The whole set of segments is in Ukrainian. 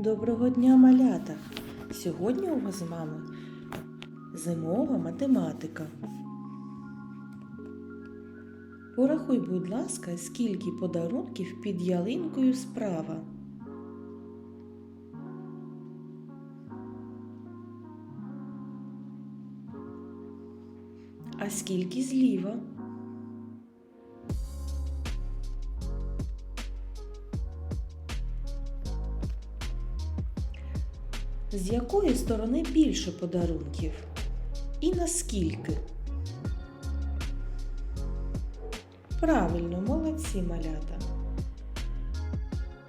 Доброго дня, малята! Сьогодні у вас з вами зимова математика. Порахуй, будь ласка, скільки подарунків під ялинкою справа. А скільки зліва? З якої сторони більше подарунків? І наскільки? Правильно, молодці малята.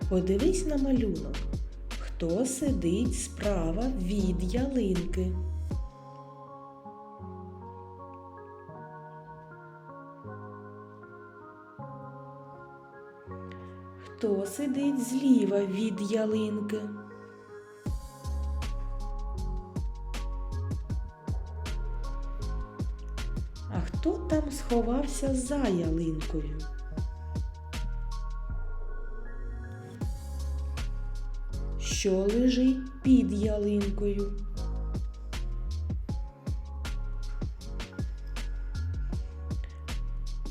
Подивись на малюнок. Хто сидить справа від ялинки? Хто сидить зліва від ялинки? А хто там сховався за ялинкою? Що лежить під ялинкою?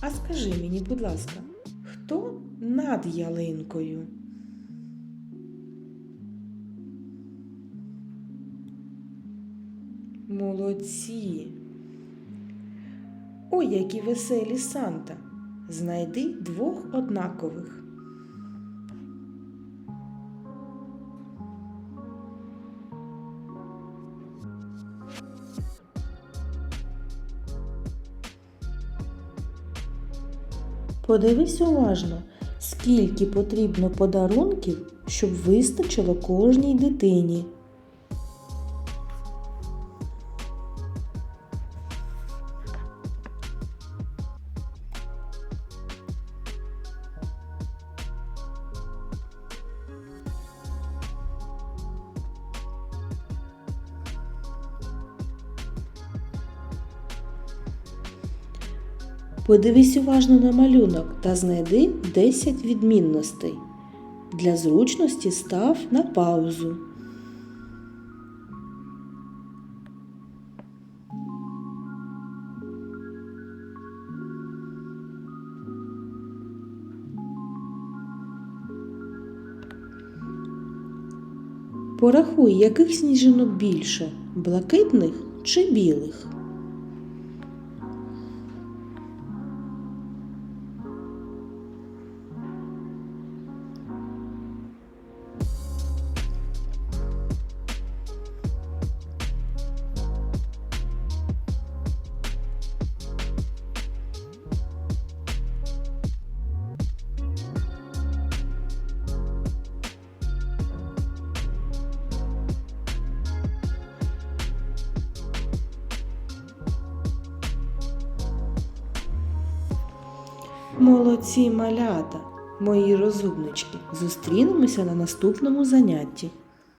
А скажи мені, будь ласка, хто над ялинкою? Молодці! Ой, які веселі Санта! Знайди двох однакових. Подивись уважно, скільки потрібно подарунків, щоб вистачило кожній дитині. Подивись уважно на малюнок та знайди 10 відмінностей. Для зручності став на паузу. Порахуй, яких сніжинок більше блакитних чи білих. Молодці малята, мої розумнички. Зустрінемося на наступному занятті.